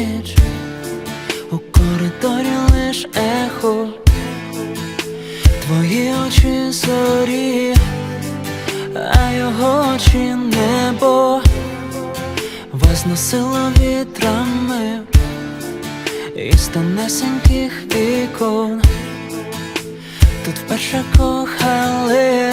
Північ У коридорі лиш ехо. Твої очі зорі, а його очі небо. Вас носило вітрами Із тонесеньких вікон. Тут вперше кохали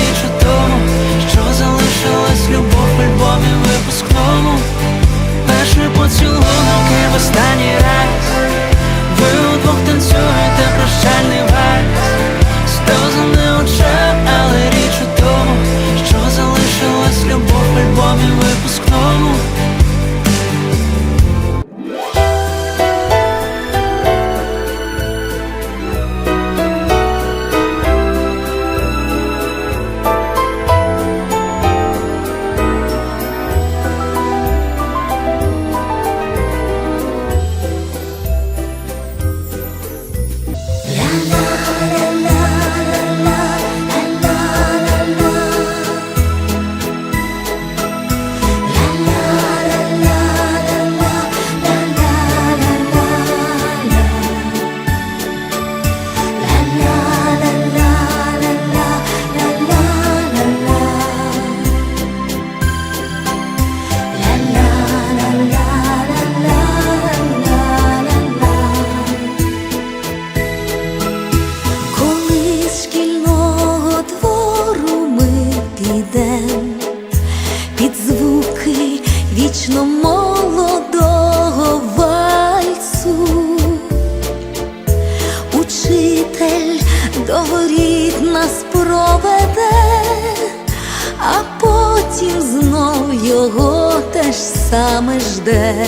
потім знов його те ж саме жде.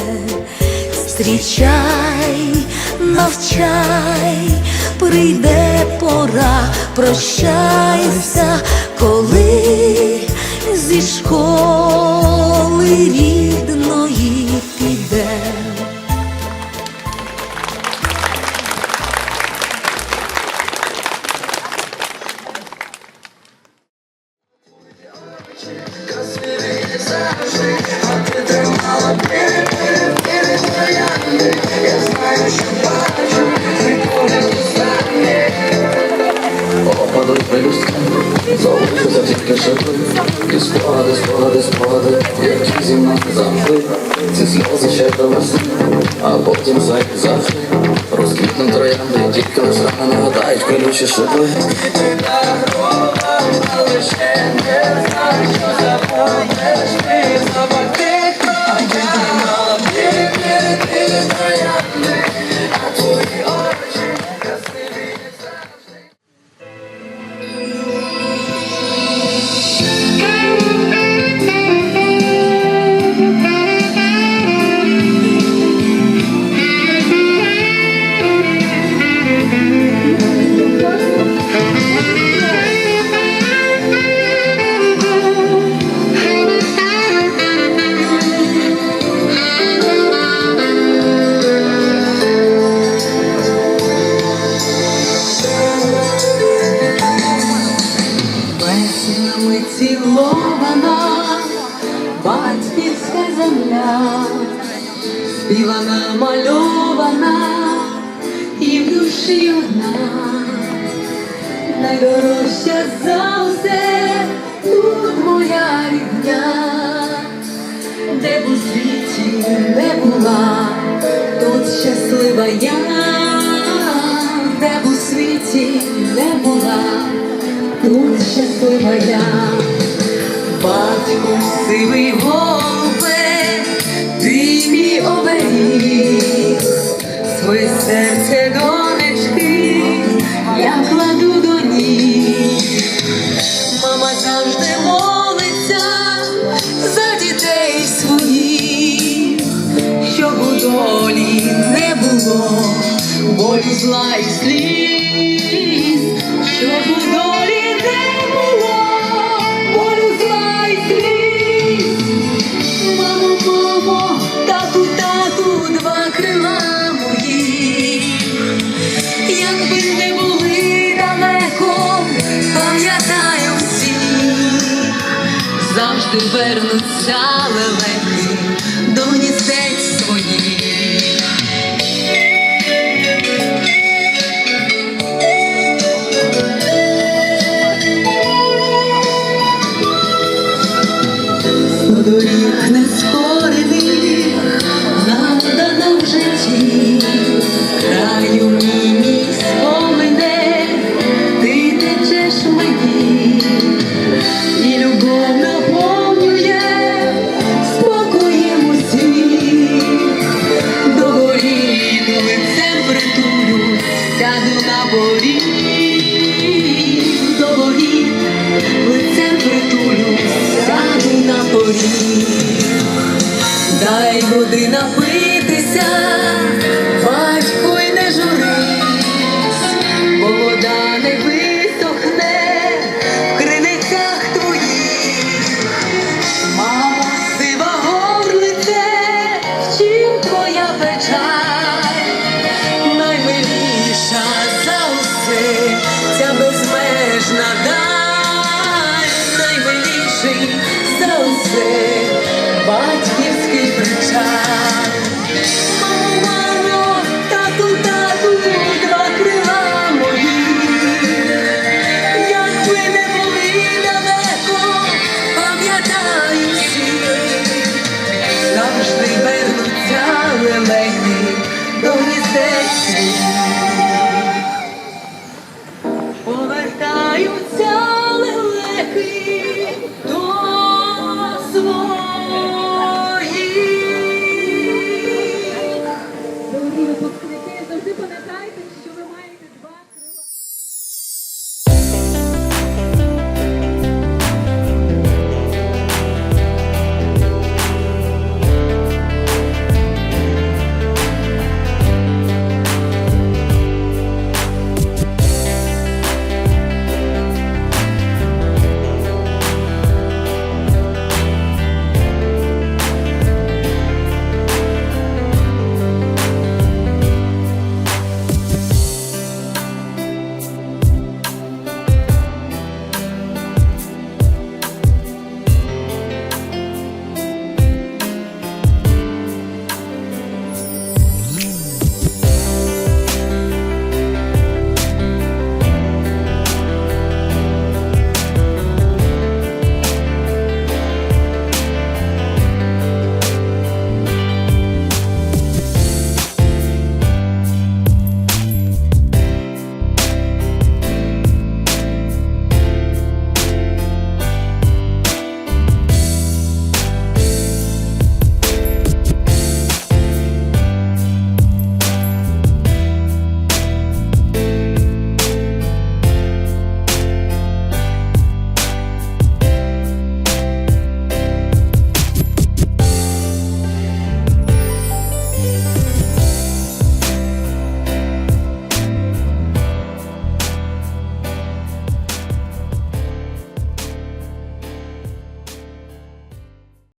Зустрічай, навчай, прийде пора, прощайся, коли зі школи рідної І спогади, спогади, спогади, які зі мною завжди Ці сльози ще до весни, а потім завжди Розквітнем троянди, тільки лиш рано нагадають колючі шипи Веснами батьківська земля, співана, мальована і в душі одна, найдорожча за все тут моя рідня, де б у світі не була, тут щаслива я, де б у світі не була, тут щаслива я, батько сивий голубе, ти мій оберіг, своє серце донечки, я кладу до ніг. Мама завжди молиться за дітей своїх, щоб у долі не було болю зла і сліз, завжди вернуться лелеки до гніздець своїх. Доріг нескорених Надана ця безмежна даль, наймиліший за усе батьківський причаль.